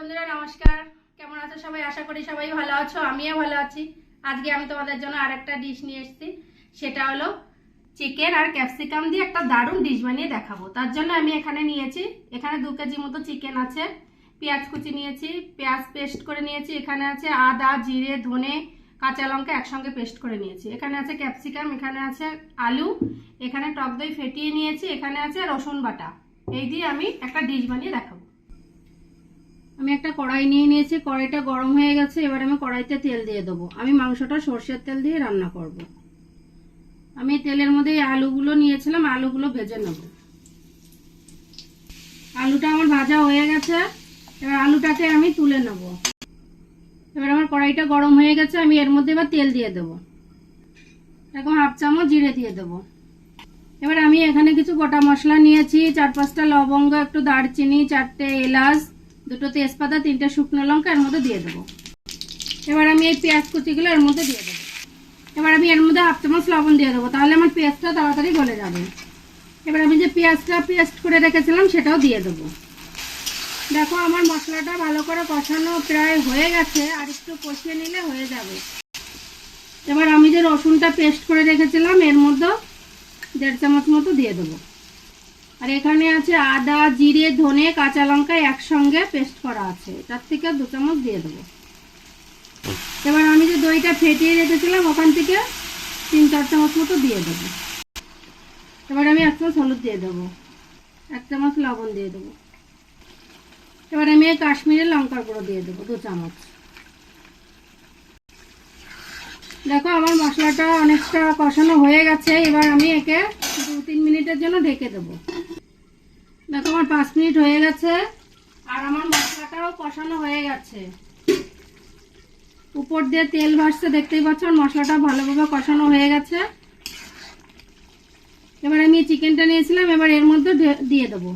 বন্ধুরা, নমস্কার। কেমন আছো সবাই? আশা করি সবাই ভালো আছো, আমিও ভালো আছি। আজকে আমি তোমাদের জন্য আরেকটা ডিশ নিয়ে এসেছি। সেটা হলো চিকেন আর ক্যাপসিকাম দিয়ে একটা দারুণ ডিশ বানিয়ে দেখাবো। তার জন্য আমি এখানে নিয়েছি, এখানে দু কেজি মতো চিকেন আছে। পেঁয়াজ কুচি নিয়েছি, পেঁয়াজ পেস্ট করে নিয়েছি। এখানে আছে আদা, জিরে, ধনে, কাঁচা লঙ্কা একসঙ্গে পেস্ট করে নিয়েছি। এখানে আছে ক্যাপসিকাম এখানে আছে আলু, এখানে টক দই ফেটিয়ে নিয়েছি, এখানে আছে রসুন বাটা। এই দিয়ে আমি একটা ডিশ বানিয়ে দেখাবো। একটা কড়াই নিয়ে নিয়েছি, কড়াইটা গরম হয়ে গেছে, এবার আমি কড়াইতে তেল দিয়ে দেবো। আমি মাংসটা সর্ষের তেল দিয়ে রান্না করব। আমি তেলের মধ্যে আলুগুলো নিয়েছিলাম, আলুগুলো ভেজে নেব। আলুটা আমার ভাজা হয়ে গেছে, এবার আলুটাকে আমি তুলে নেব। এবার আমার কড়াইটা গরম হয়ে গেছে, আমি এর মধ্যে এবার তেল দিয়ে দেবো। এরকম হাফ চামচ জিরে দিয়ে দেবো। এবার আমি এখানে কিছু গোটা মশলা নিয়েছি, চার পাঁচটা লবঙ্গ, একটু দারচিনি, চারটে এলাচ দুটো তেজপাতা, তিনটে শুকনো লঙ্কা, এর মধ্যে দিয়ে দেবো। এবার আমি এই পেঁয়াজ কুচিগুলো এর মধ্যে দিয়ে দেবো। এবার আমি এর মধ্যে হাফ চামচ লবণ দিয়ে দেবো। তাহলে আমার পেঁয়াজটা তাড়াতাড়ি গলে যাবে। এবার আমি যে পেঁয়াজটা পেস্ট করে রেখেছিলাম, সেটাও দিয়ে দেবো। দেখো, আমার মশলাটা ভালো করে কষানো প্রায় হয়ে গেছে। আর একটু কষিয়ে নিলে হয়ে যাবে। এবার আমি যে রসুনটা পেস্ট করে রেখেছিলাম, এর মধ্যে দেড় চামচ মতো দিয়ে দেবো। আর এখানে আছে আদা, জিরে, ধনে, কাঁচা লঙ্কা একসঙ্গে পেস্ট করা আছে। তার থেকে দু চামচ দিয়ে দেবো। এবার আমি যে দইটা ফেটিয়ে রেখেছিলাম, ওখান থেকে তিন চার চামচ মতো দিয়ে দেবো। এবার আমি এক চামচ হলুদ দিয়ে দেবো। এক চামচ লবণ দিয়ে দেবো। এবার আমি এই কাশ্মীরের লঙ্কার গুঁড়ো দিয়ে দেবো, দু চামচ। দেখো, আমার মশলাটা অনেকটা কষানো হয়ে গেছে। এবার আমি একে দু তিন মিনিটের জন্য ঢেকে দেবো। দেখো, আমার পাঁচ মিনিট হয়ে গেছে, আর আমার মশলাটাও কষানো হয়ে গেছে। উপর দিয়ে তেল ভাসছে, দেখতেই পাচ্ছ মশলাটা ভালোভাবে কষানো হয়ে গেছে। এবার আমি চিকেনটা নিয়েছিলাম, এবার এর মধ্যে দিয়ে দেবো।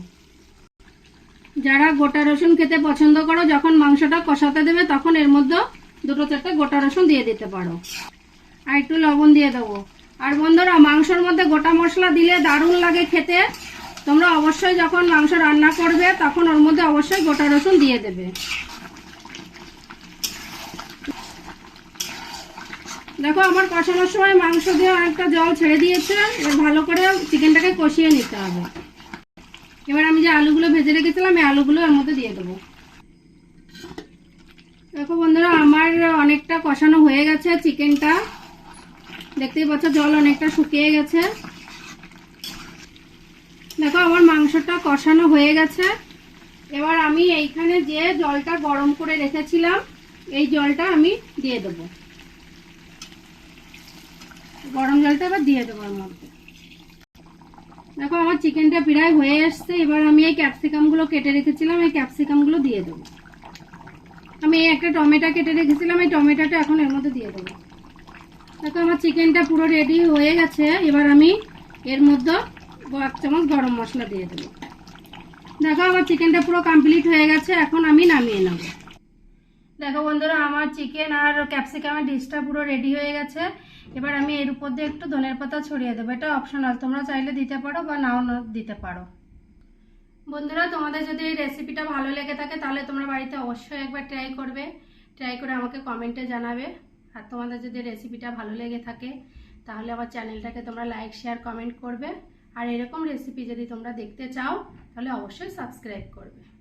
যারা গোটা রসুন খেতে পছন্দ করো, যখন মাংসটা কষাতে দেবে, তখন এর মধ্যে দুটো চারটে গোটা রসুন দিয়ে দিতে পারো। আর একটু লবণ দিয়ে দেবো। আর বন্ধুরা, মাংসর মধ্যে গোটা মশলা দিলে দারুণ লাগে খেতে। তোমরা অবশ্যই যখন মাংস রান্না করবে, তখন ওর মধ্যে অবশ্যই গোটা রসুন দিয়ে দেবে। দেখো, আমার কষানোর সময় মাংস দিয়ে অনেকটা জল ছেড়ে দিয়েছে। এবার ভালো করে চিকেনটাকে কষিয়ে নিতে হবে। এবার আমি যে আলুগুলো ভেজে রেখেছিলাম, এই আলুগুলো এর মধ্যে দিয়ে দেবো। দেখো বন্ধুরা, আমার অনেকটা কষানো হয়ে গেছে চিকেনটা। দেখতেই পাচ্ছ, জল অনেকটা শুকিয়ে গেছে। দেখো, আমার মাংসটা কষানো হয়ে গেছে। এবার আমি এইখানে যে জলটা গরম করে রেখেছিলাম, এই জলটা আমি দিয়ে দেব। গরম জলটা এবার দিয়ে দেবো এর মধ্যে। দেখো, আমার চিকেনটা প্রায় হয়ে এসছে। এবার আমি এই ক্যাপসিকামগুলো কেটে রেখেছিলাম, এই ক্যাপসিকামগুলো দিয়ে দেবো। আমি এই একটা টমেটো কেটে রেখেছিলাম, এই টমেটোটা এখন এর মধ্যে দিয়ে দেবো। দেখো, আমার চিকেনটা পুরো রেডি হয়ে গেছে। এবার আমি এর মধ্যে এক চামচ গরম মশলা দিয়ে দেবো। দেখো, আমার চিকেনটা পুরো কমপ্লিট হয়ে গেছে, এখন আমি নামিয়ে নেব। দেখো বন্ধুরা, আমার চিকেন আর ক্যাপসিকামের ডিশটা পুরো রেডি হয়ে গেছে। এবার আমি এর উপর দিয়ে একটু ধনের পাতা ছড়িয়ে দেবো। এটা অপশনাল তোমরা চাইলে দিতে পারো বা নাও দিতে পারো। বন্ধুরা, তোমাদের যদি এই রেসিপিটা ভালো লেগে থাকে, তাহলে তোমরা বাড়িতে অবশ্যই একবার ট্রাই করবে। ট্রাই করে আমাকে কমেন্টে জানাবে। আর তোমাদের যদি রেসিপিটা ভালো লেগে থাকে, তাহলে আমার চ্যানেলটাকে তোমরা লাইক শেয়ার কমেন্ট করবে। আর এরকম রেসিপি যদি তোমরা দেখতে চাও তাহলে অবশ্যই সাবস্ক্রাইব করবে।